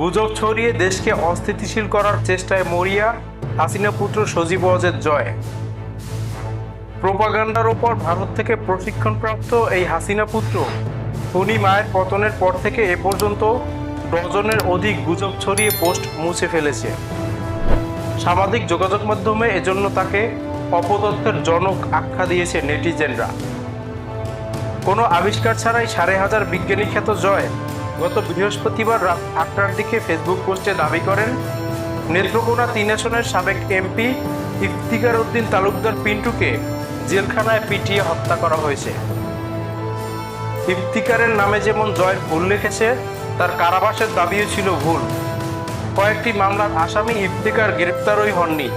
গুজব ছড়িয়ে দেশকে অস্থিতিশীল করার চেষ্টায় মরিয়া, হাসিনা পুত্র সজীব ওয়াজেদ জয়। প্রোপাগান্ডার ওপর ভারত থেকে প্রশিক্ষণপ্রাপ্ত এই হাসিনা পুত্র খুনি মায়ের পতনের পর থেকে এ পর্যন্ত ডজনের অধিক গুজব ছড়িয়ে পোস্ট মুছে ফেলেছে। সামাজিক যোগাযোগ মাধ্যমে এজন্য তাকে অপতথ্যের জনক আখ্যা দিয়েছে নেটিজেনরা। কোনো আবিষ্কার ছাড়াই সাড়ে হাজার বিজ্ঞানী খ্যাত জয় গত বৃহস্পতিবার রাত আটটার দিকে ফেসবুক পোস্টে দাবি করেন, নেত্রকোনা তিন আসনের সাবেক এমপি ইফতিকার উদ্দিন তালুকদার পিন্টুকে জেলখানায় পিটিয়ে হত্যা করা হয়েছে। ইফতিকারের নামে যেমন জয়ের ভুল লিখেছে, তার কারাবাসের দাবিও ছিল ভুল। কয়েকটি মামলার আসামি ইফতিকার গ্রেপ্তারই হননি।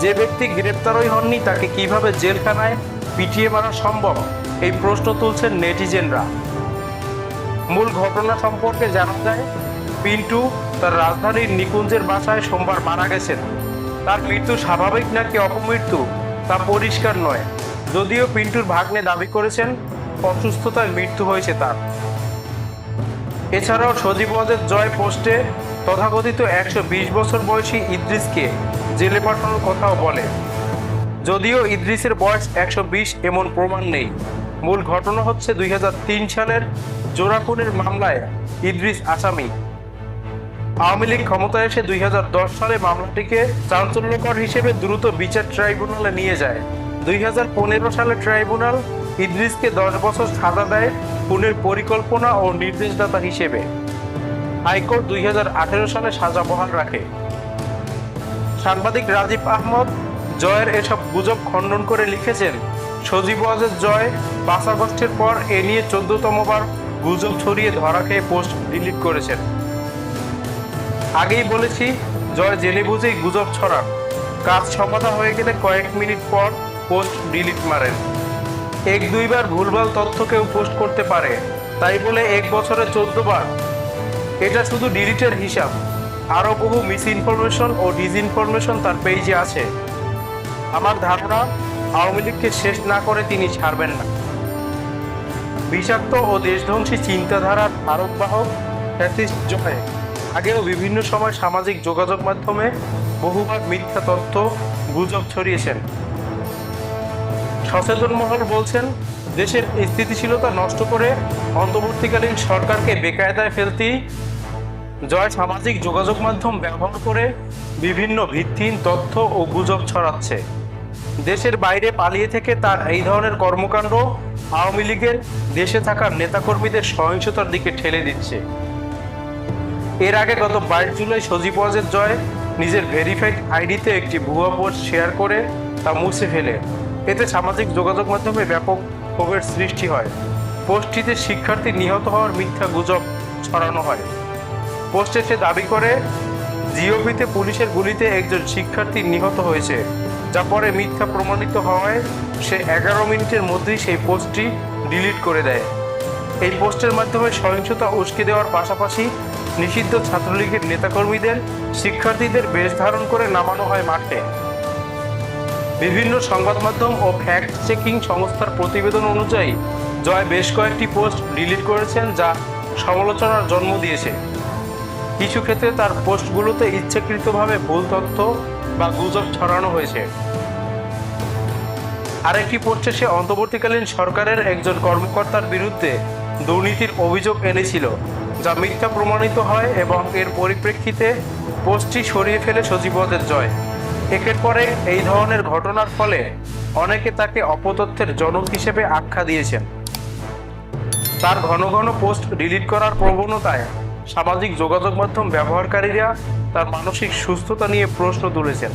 যে ব্যক্তি গ্রেপ্তারই হননি, তাকে কীভাবে জেলখানায় পিটিয়ে মারা সম্ভব, এই প্রশ্ন তুলছেন নেটিজেনরা। মূল ঘটনা সম্পর্কে জানা যায়, পিন্টু তার রাজধানীর নিকুঞ্জের বাসায় সোমবার মারা গেছেন। তার মৃত্যু স্বাভাবিক নাকি অপমৃত্যু তা পরিষ্কার নয়। যদিও পিন্টুর ভাগ্নে দাবি করেছেন, অসুস্থতায় মৃত্যু হয়েছে তার। এছাড়াও সজীবদের জয় পোস্টে তথাকথিত একশো বিশ বছর বয়সী ইদ্রিসকে জেলে পাঠানোর কথাও বলে। যদিও ইদ্রিসের বয়স একশো বিশ এমন প্রমাণ নেই। মূল ঘটনা হচ্ছে দুই হাজার তিন সালের জোড়াকুনের মামলায় ইদ্রিস আসামি। আওয়ামী লীগ ক্ষমতায় এসে দুই হাজার দশ সালে মামলাটিকে চাঞ্চল্যকর হিসেবে দ্রুত বিচার ট্রাইব্যুনালে নিয়ে যায়। দুই হাজার পনেরো সালে ট্রাইব্যুনাল ইদ্রিসকে দশ বছর সাজা দেয় খুনের পরিকল্পনা ও নির্দেশদাতা হিসেবে। হাইকোর্ট দুই হাজার আঠারো সালে সাজা বহাল রাখে। সাংবাদিক রাজীব আহমদ জয়ের এসব গুজব খণ্ডন করে লিখেছেন, সজীব ওয়াজেদ জয় পাঁচ আগস্টের পর এ নিয়ে চোদ্দতমবার গুজব ছড়িয়ে ধরা খেয়ে পোস্ট ডিলিট করেছেন। আগেই বলেছি, জয় জেনে বুঝেই গুজব ছড়ান। কাজ সমাধা হয়ে গেলে কয়েক মিনিট পর পোস্ট ডিলিট মারেন। এক দুইবার ভুলভাল তথ্য কেউ পোস্ট করতে পারে। তাই বলে এক বছরে বার এটা শুধু ডিলিটের হিসাব। আরও বহু মিস ইনফরমেশন ও ডিসইনফরমেশন তার পেজে আছে। আমার ধারণা, আওয়ামী লীগকে শেষ না করে তিনি ছাড়বেন না। বিষাক্ত ও দেশধ্বংসী চিন্তাধারার আরোপবাহক ফ্যাসিস্ট জয় আগেও বিভিন্ন সময় সামাজিক যোগাযোগ মাধ্যমে বহুবার মিথ্যা তথ্য গুজব ছড়িয়েছেন। সচেতন মহল বলছেন, দেশের স্থিতিশীলতা নষ্ট করে অন্তর্বর্তীকালীন সরকারকে বেকায়দায় ফেলতেই জয় সামাজিক যোগাযোগ মাধ্যম ব্যবহার করে বিভিন্ন ভিত্তিহীন তথ্য ও গুজব ছড়াচ্ছে। দেশের বাইরে পালিয়ে থেকে তার এই ধরনের কর্মকাণ্ড আওয়ামী লীগের দেশে থাকা নেতাকর্মীদের সহিংসতার দিকে ঠেলে দিচ্ছে। এর আগে গত বাইশ জুলাই সজীব ওয়াজেদ জয় নিজের ভেরিফাইড আইডিতে একটি ভুয়া পোস্ট শেয়ার করে তা মুছে ফেলে। এতে সামাজিক যোগাযোগ মাধ্যমে ব্যাপক ক্ষোভের সৃষ্টি হয়। পোস্টটিতে শিক্ষার্থী নিহত হওয়ার মিথ্যা গুজব ছড়ানো হয়। পোস্টে সে দাবি করে, জিওপিতে পুলিশের গুলিতে একজন শিক্ষার্থী নিহত হয়েছে। যা পরে মিথ্যা প্রমাণিত হওয়ায় সে এগারো মিনিটের মধ্যেই সেই পোস্টটি ডিলিট করে দেয়। এই পোস্টের মাধ্যমে সহিংসতা উস্কে দেওয়ার পাশাপাশি নিষিদ্ধ ছাত্রলীগের নেতাকর্মীদের, শিক্ষার্থীদের বেশ ধারণ করে নামানো হয় মাঠে। বিভিন্ন সংবাদ মাধ্যম ও ফ্যাক্ট চেকিং সংস্থার প্রতিবেদন অনুযায়ী জয় বেশ কয়েকটি পোস্ট ডিলিট করেছেন যা সমালোচনার জন্ম দিয়েছে। কিছু ক্ষেত্রে তার পোস্টগুলোতে ইচ্ছাকৃতভাবে ভুল তথ্য বা গুজব ছড়ানো হয়েছে। আরেকটি পোস্টে সে অন্তর্বর্তীকালীন সরকারের একজন কর্মকর্তার বিরুদ্ধে দুর্নীতির অভিযোগ এনেছিল, যা মিথ্যা প্রমাণিত হয় এবং এর পরিপ্রেক্ষিতে পোস্টটি সরিয়ে ফেলে সজীবদের জয়। একের পরে এই ধরনের ঘটনার ফলে অনেকে তাকে অপতথ্যের জনক হিসেবে আখ্যা দিয়েছেন। তার ঘন ঘন পোস্ট ডিলিট করার প্রবণতায় সামাজিক যোগাযোগ মাধ্যম ব্যবহারকারীরা তার মানসিক সুস্থতা নিয়ে প্রশ্ন তুলেছেন।